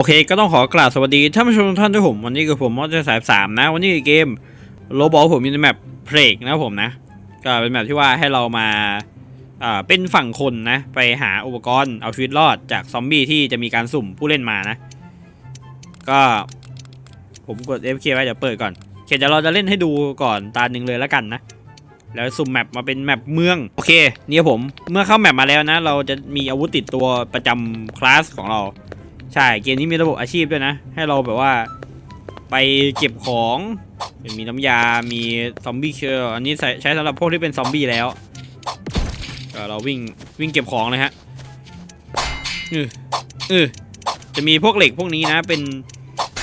โอเคก็ต้องขอกราบสวัสดีท่านผู้ชมทุกท่านด้วยผม วันนี้คือผมมอสสายสามนะ วันนี้เกมโลบอกผมมีในแมปเพลกนะผมนะ ก็เป็นแมปที่ว่าให้เรามาอ่าเป็นฝั่งคนนะ ไปหาอุปกรณ์เอาชีวิตรอดจากซอมบี้ที่จะมีการสุ่มผู้เล่นมานะ ก็ผมกด FK ไว้เดี๋ยวเปิดก่อนเคเดี๋ยวเราจะเล่นให้ดูก่อนตาหนึ่งเลยแล้วกันนะแล้วสุ่มแมปมาเป็นแมปเมืองโอเคเนี่ยผมเมื่อเข้าแมปมาแล้วนะ เราจะมีอาวุธติดตัวประจำคลาสของเรา ใช่เกมนี้มีระบบอาชีพด้วยนะ ให้เราแบบว่าไปเก็บของมีน้ำยา มีซอมบี้เชอร์อันนี้ใช้สำหรับพวกที่เป็นซอมบี้แล้วก็เราวิ่งวิ่งเก็บของเลยฮะเออเออจะมีพวกเหล็กพวกนี้นะ เป็น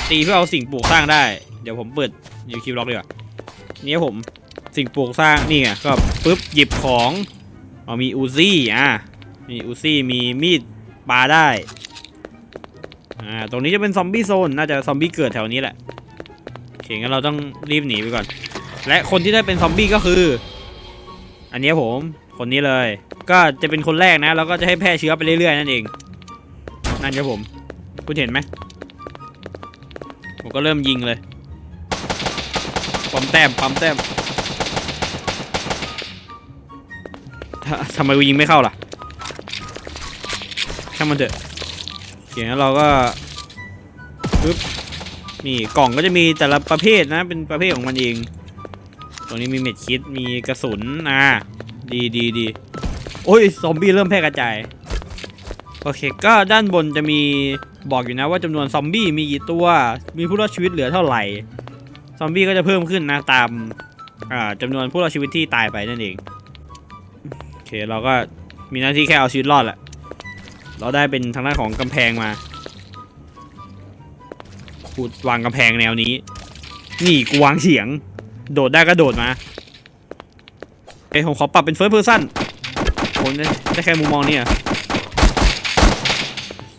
ตีเพื่อเอาสิ่งปลูกสร้างได้ เดี๋ยวผมเปิดยูคิวล็อกดีกว่านี่ผมสิ่งปลูกสร้างนี่ไงก็ปุ๊บหยิบของเอามีอูซี่อะมีอูซี่มีมีดปาได้ อ่า ตรงนี้จะเป็นซอมบี้โซน น่าจะซอมบี้เกิดแถวนี้แหละโอเคงั้นเราต้องรีบหนีไปก่อน และคนที่ได้เป็นซอมบี้ก็คือ อันนี้ผม คนนี้เลย ก็จะเป็นคนแรกนะ แล้วก็จะให้แพร่เชื้อไปเรื่อยๆนั่นเอง นั่นครับผม คุณเห็นไหมผมก็เริ่มยิงเลยปั๊มแต้มปั๊มแต้มทำไมกูยิงไม่เข้าล่ะช่างมันเถอะ เงั้นเราก็ปึ๊บนี่กล่องก็จะมีแต่ละประเภทนะ เป็นประเภทของมันเอง ตรงนี้มีเม็ดคิดมีกระสุนอ่าดีดีดีโอ้ยซอมบี้เริ่มแพร่กระจายโอเคก็ด้านบนจะมีบอกอยู่นะว่าจำนวนซอมบี้มีกี่ตัว มีผู้รอดชีวิตเหลือเท่าไหร่ ซอมบี้ก็จะเพิ่มขึ้นนะตามอ่าจำนวนผู้รอดชีวิตที่ตายไปนั่นเอง โอเคเราก็มีหน้าที่แค่เอาชีวิตรอดแหละ เราได้เป็นทางด้านของกำแพงมากูวางกำแพงแนวนี้ นี่กูวางเฉียง โดดได้ก็โดดมาเอ้ยผมขอปรับเป็นเฟิร์สเพอร์ซันผมได้แค่มุมมองนี่อะ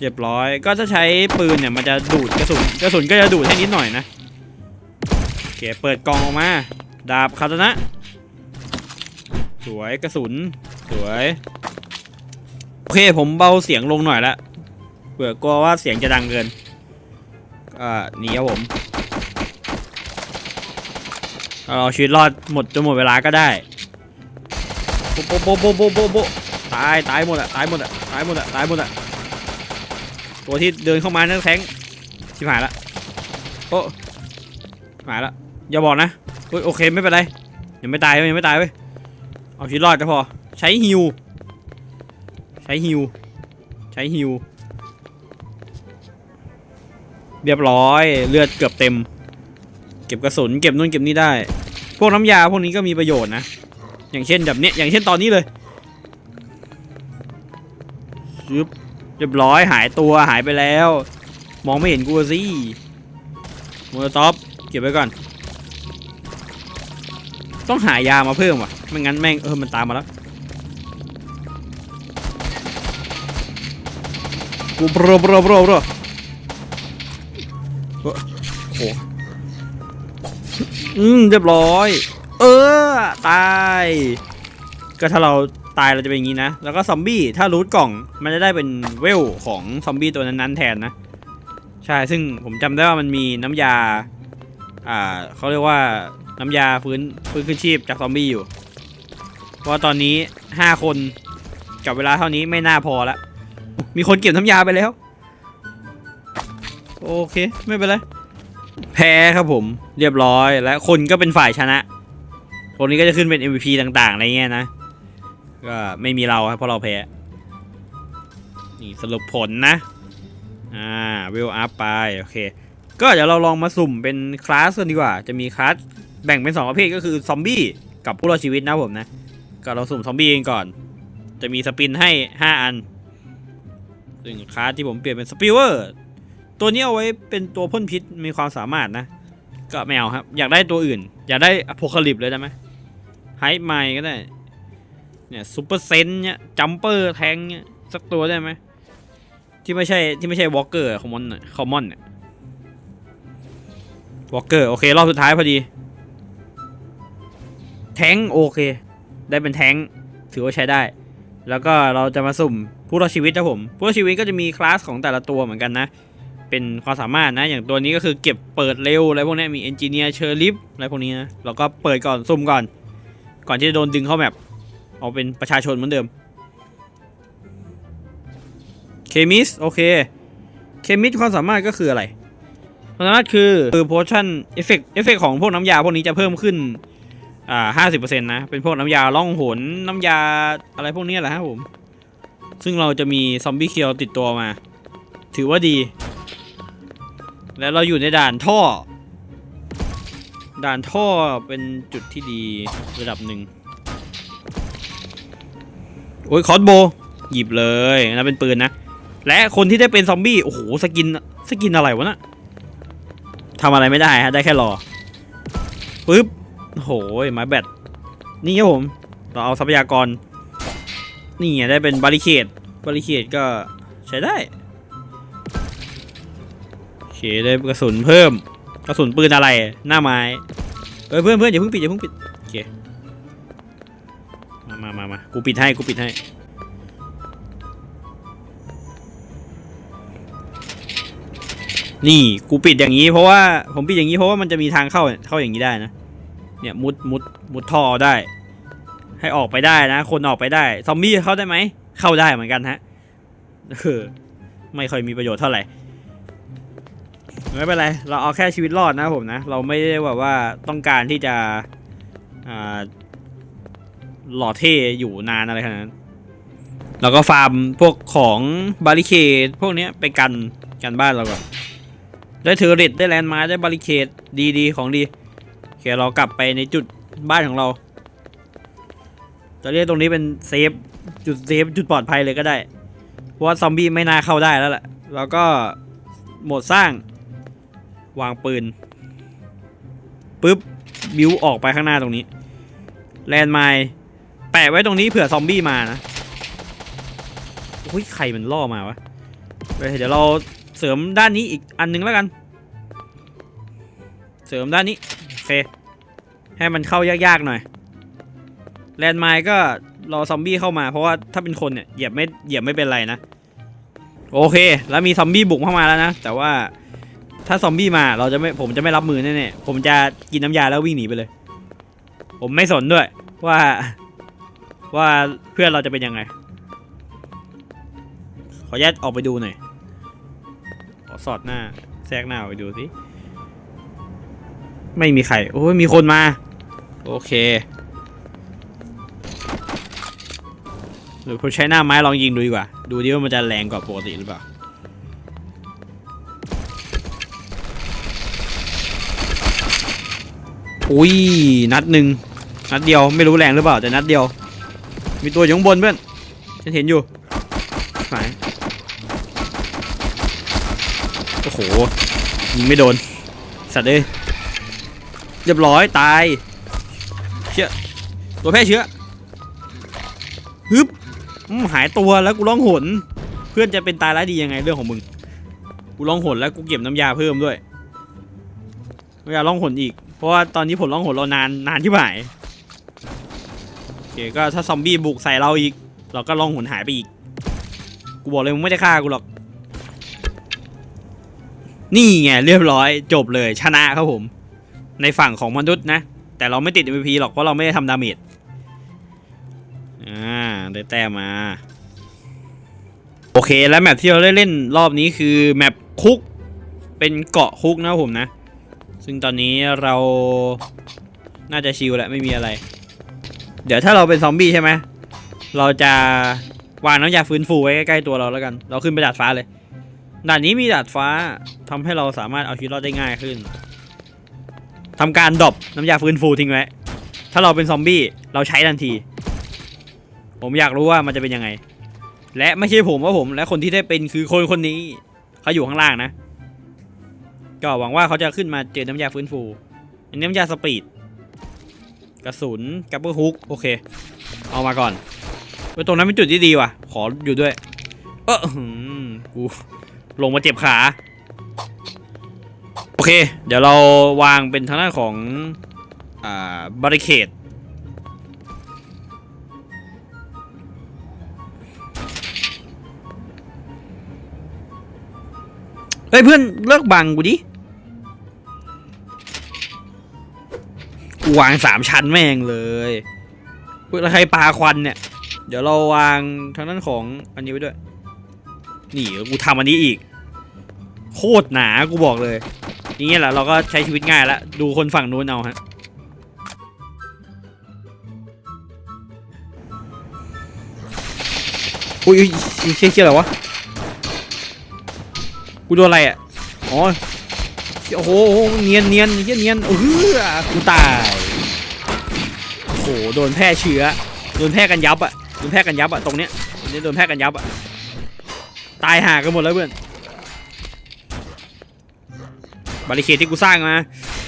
เรียบร้อย ก็จะใช้ปืนเนี่ยมันจะดูดกระสุน กระสุนก็จะดูดให้นิดหน่อยนะ โอเค เปิดกล่องออกมา ดาบคาตานะ สวยกระสุน สวย โอเคผมเบาเสียงลงหน่อยละเผื่อกลัวว่าเสียงจะดังเกินอ่านี่ครับผมเอาชีวิตรอดหมดจนหมดเวลาก็ได้โบโบโบโบโบโบตายตายหมดอะตายหมดอะตายหมดอะตายหมดอะตัวที่เดินเข้ามานั่นแทงชิบหายละโอ้หายละอย่าบอกนะโอเคไม่เป็นไรยังไม่ตายยังไม่ตายเว้ยเอาชีวิตรอดก็พอใช้ฮิว ช้ฮิว ใช้ฮิว เรียบร้อย เลือดเกือบเต็ม เก็บกระสุน เก็บนู่นเก็บนี่ได้ พวกน้ำยาพวกนี้ก็มีประโยชน์นะ อย่างเช่นแบบเนี้ย อย่างเช่นตอนนี้เลยชึบเรียบร้อยหายตัวหายไปแล้ว มองไม่เห็นกูสิโมโนท็อปเก็บไว้ก่อน ต้องหายามาเพิ่มว่ะ ไม่งั้นแม่งเออมันตามมาแล้ว กูโปรโปรโปรโปรโอ้โหอืมเรียบร้อย เออ ตาย ก็ถ้าเราตายเราจะเป็นอย่างนี้นะ แล้วก็ซอมบี้ถ้ารูทกล่อง มันจะได้เป็นเวลของซอมบี้ตัวนั้นๆแทนนะ ใช่ ซึ่งผมจำได้ว่ามันมีน้ำยา อ่าเขาเรียกว่าน้ำยาฟื้นฟื้นคืนชีพจากซอมบี้อยู่ เพราะว่าตอนนี้5คนกับเวลาเท่านี้ไม่น่าพอและ มีคนเก็บน้ำยาไปแล้ว โอเค ไม่เป็นไร แพ้ครับผม เรียบร้อย และคนก็เป็นฝ่ายชนะ คนนี้ก็จะขึ้นเป็น MVP ต่างๆอะไรเงี้ยนะ ก็ไม่มีเราครับเพราะเราแพ้ นี่สรุปผลนะ อ่าวิวอัพไป โอเค ก็เดี๋ยวเราลองมาสุ่มเป็นคลาสกันดีกว่า จะมีคลาสแบ่งเป็น2ประเภทก็คือซอมบี้กับผู้รอดชีวิตนะผมนะ ก็เราสุ่มซอมบี้กันก่อน จะมีสปินให้ 5 อัน ซึ่งคลาสที่ผมเปลี่ยนเป็นสปิเวอร์ตัวนี้เอาไว้เป็นตัวพ่นพิษมีความสามารถนะ ก็ไม่เอาครับ อยากได้ตัวอื่น อยากได้อโพคาลิปเลยได้ไหมไฮไมก็ได้เนี่ยซูเปอร์เซนเนี่ยจัมเปอร์แทงเนี่ยสักตัวได้ไหมที่ไม่ใช่ที่ไม่ใช่วอลเกอร์คอมมอนคอมมอนเนี่ยวอลเกอร์โอเค รอบสุดท้ายพอดี แทงโอเค ได้เป็นแทงถือว่าใช้ได้ แล้วก็เราจะมาสุ่มผู้รอดชีวิตนะผม ผู้รอดชีวิตก็จะมีคลาสของแต่ละตัวเหมือนกันนะ เป็นความสามารถนะ อย่างตัวนี้ก็คือเก็บเปิดเร็วอะไรพวกนี้มีเอนจิเนียร์เชอร์ลิฟอะไรพวกนี้นะเราก็เปิดก่อนซุ่มก่อน ก่อนที่จะโดนดึงเข้าแมปเอาเป็นประชาชนเหมือนเดิมเคมิสโอเคเคมิสความสามารถก็คืออะไรความสามารถคือคือโพชั่นเอฟเฟกเอฟเฟกของพวกน้ำยาพวกนี้จะเพิ่มขึ้น อ่าห้าสิบเปอร์เซ็นต์นะ เป็นพวกน้ำยาล่องหน น้ำยาอะไรพวกนี้แหละครับผม ซึ่งเราจะมีซอมบี้เคียวติดตัวมา ถือว่าดี แล้วเราอยู่ในด่านท่อ ด่านท่อเป็นจุดที่ดีระดับหนึ่งโอ้ยคอสโบ หยิบเลยนะเป็นปืนนะ และคนที่ได้เป็นซอมบี้ โอ้โห สกิน สกินอะไรวะนะ่ะทำอะไรไม่ได้ฮะ ได้แค่รอปึ๊บ โอ้โหไม้แบตนี่ครับผมเราเอาทรัพยากร นี่ไงได้เป็นบาริเคดบาริเคดก็ใช้ได้โอเคได้กระสุนเพิ่มกระสุนปืนอะไรหน้าไม้เอ้ยเพื่อนเพื่อนอย่าเพิ่งปิดอย่าเพิ่งปิดโอเคมามามามากูปิดให้กูปิดให้นี่กูปิดอย่างนี้เพราะว่าผมปิดอย่างนี้เพราะว่ามันจะมีทางเข้าเข้าอย่างนี้ได้นะ เนี่ยมุดมุดมุดท่อได้ ให้ออกไปได้นะ คนออกไปได้ ซอมบี้เข้าได้ไหม เข้าได้เหมือนกันฮะเออไม่ค่อยมีประโยชน์เท่าไหร่ไม่เป็นไร เราเอาแค่ชีวิตรอดนะผมนะ เราไม่ได้แบบว่าต้องการที่จะอ่าหล่อเท่อยู่นานอะไรขนาดนั้นเราก็ฟาร์มพวกของบาริเคดพวกเนี้ยไปกันกันบ้านเราก่อน ได้เทอร์เรตได้แลนด์มาร์ได้บาริเคดดีดีๆของดี เคเรากลับไปในจุดบ้านของเรา จะเรียกตรงนี้เป็นเซฟจุดเซฟจุดปลอดภัยเลยก็ได้ เพราะว่าซอมบี้ไม่น่าเข้าได้แล้วแหละ แล้วก็โหมดสร้าง วางปืนปุ๊บบิวออกไปข้างหน้าตรงนี้ แลนด์ไมล์แปะไว้ตรงนี้เผื่อซอมบี้มานะอุ้ยใครมันล่อมาวะเดี๋ยวเราเสริมด้านนี้อีกอันหนึงแล้วกัน เสริมด้านนี้ เค ให้มันเข้ายากๆหน่อย แลนด์ไมล์ก็รอซอมบี้เข้ามาเพราะว่าถ้าเป็นคนเนี่ยเหยียบไม่เหยียบไม่เป็นไรนะ โอเค แล้วมีซอมบี้บุกเข้ามาแล้วนะ แต่ว่าถ้าซอมบี้มาเราจะไม่ผมจะไม่รับมือแน่ๆผมจะกินน้ำยาแล้ววิ่งหนีไปเลย ผมไม่สนด้วย ว่า ว่าเพื่อนเราจะเป็นยังไง ขอแยกออกไปดูหน่อยขอสอดหน้าแทรกหน้าออกไปดูสิ ไม่มีใคร โอ้ยมีคนมา โอเคหรือผมใช้หน้าไม้ลองยิงดูดีกว่า ดูดิว่ามันจะแรงกว่าปกติหรือเปล่าอุ้ยนัดหนึ่งนัดเดียวไม่รู้แรงหรือเปล่าแต่นัดเดียว มีตัวอยู่ข้างบนเพื่อนฉันเห็นอยู่ไหนโอ้โหยิงไม่โดน สัตว์เลย เรียบร้อยตายเชี่ยตัวแพร่เชื้อฮึบหายตัวแล้วกูร้องหน เพื่อนจะเป็นตายร้ายดียังไงเรื่องของมึง กูร้องหนแล้วกูเก็บน้ำยาเพิ่มด้วยน้ำยาร้องหนอีก เพราะว่าตอนนี้ผลร้องหนเรานานนานที่หายโอเคก็ถ้าซอมบี้บุกใส่เราอีก เราก็ร้องหนหายไปอีก กูบอกเลยมึงไม่ได้ฆ่ากูหรอก นี่ไงเรียบร้อยจบเลยชนะครับผม ในฝั่งของมนุษย์นะ แต่เราไม่ติด MVP หรอกเพราะเราไม่ได้ทำดาเมจอ่าได้แต้มมา โอเคแล้วแมปที่เราได้เล่นรอบนี้คือแมปคุกเป็นเกาะคุกนะผมนะ ซึ่งตอนนี้เราน่าจะชิลแล้วไม่มีอะไร เดี๋ยวถ้าเราเป็นซอมบี้ใช่ไหมเราจะวางน้ำยาฟื้นฟูไว้ใกล้ๆตัวเราแล้วกัน เราขึ้นไปดาดฟ้าเลยด่านนี้มีดาดฟ้าทำให้เราสามารถเอาชีวิตรอดได้ง่ายขึ้น ทำการดรอปน้ำยาฟื้นฟูทิ้งไว้ ถ้าเราเป็นซอมบี้เราใช้ทันที ผมอยากรู้ว่ามันจะเป็นยังไง และไม่ใช่ผมว่าผม และคนที่ได้เป็นคือคนคนนี้เขาอยู่ข้างล่างนะ ก็หวังว่าเขาจะขึ้นมาเจอน้ำยาฟื้นฟูอันนี้น้ำยาสปีดกระสุนกับเบอร์ฮุกโอเค เอามาก่อนเว้ยตรงนั้นเป็นจุดที่ดีว่ะ ขออยู่ด้วย เออหือกูลงมาเจ็บขา โอเค เดี๋ยวเราวางเป็นทางด้านของ อ่าบริเคดเฮ้ยเพื่อนเลิกบังกูดิกูวางสามชั้นแม่งเลยเพื่อแล้วใครปลาควันเนี่ย เดี๋ยวเราวางทางด้านของอันนี้ไว้ด้วย นี่กูทำอันนี้อีก โคตรหนากูบอกเลย อย่างเงี้ยแหละเราก็ใช้ชีวิตง่ายละดูคนฝั่งนู้นเอาฮะอุ้ยอุ้ยเชี่ยเชี่ยอะไรวะกูโดนอะไรอะอ๋อโอ้โหเนียนเนียนเฮียเนียนเออกูตายโอ้โหโดนแพร่เชื้อโดนแพร่กันยับอะโดนแพร่กันยับอะตรงเนี้ยนี้โดนแพร่กันยับอะตายห่ากันหมดแล้วเพื่อน บาริเคที่กูสร้างมา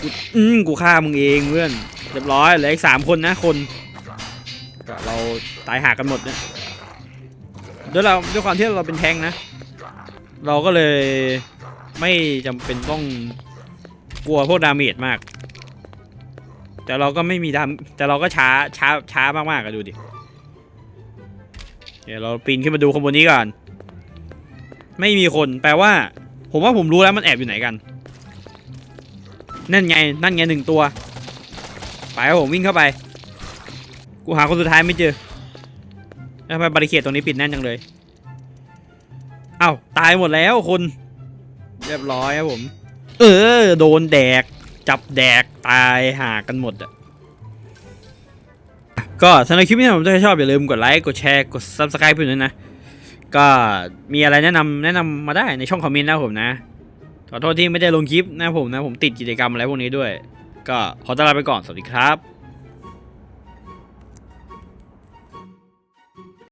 กูอืมกูฆ่ามึงเองเพื่อนเรียบร้อยเหลืออีกสามคนนะคนก็เราตายหากันหมดเนี่ยด้วยเราด้วยความที่เราเป็นแทงนะ เราก็เลยไม่จำเป็นต้องกลัวพวกดาเมจมาก แต่เราก็ไม่มีดามแต่เราก็ช้าช้าช้ามากๆอะดูดิเดี๋ยวเราปีนขึ้นมาดูข้างบนนี้ก่อน ไม่มีคนแปลว่า ผมว่าผมรู้แล้วมันแอบอยู่ไหนกัน นั่นไง นั่นไงหนึ่งตัว ไปครับผมวิ่งเข้าไป กูหาคนสุดท้ายไม่เจอแล้วทำไมบาริเคดตรงนี้ปิดแน่นจังเลย เอ้าตายหมดแล้วคน เรียบร้อยครับผม เออ โดนแดก จับแดก ตายหากันหมดอะก็สำหรับคลิปนี้ผมถ้าชอบอย่าลืมกดไลค์กดแชร์กด subscribe เพื่อนด้วยนะ ก็มีอะไรแนะนำแนะนำมาได้ในช่องคอมเมนต์นะผมนะ ขอโทษที่ไม่ได้ลงคลิปนะผมนะผมติดกิจกรรมอะไรพวกนี้ด้วย ก็ขอตลาไปก่อนสวัสดีครับ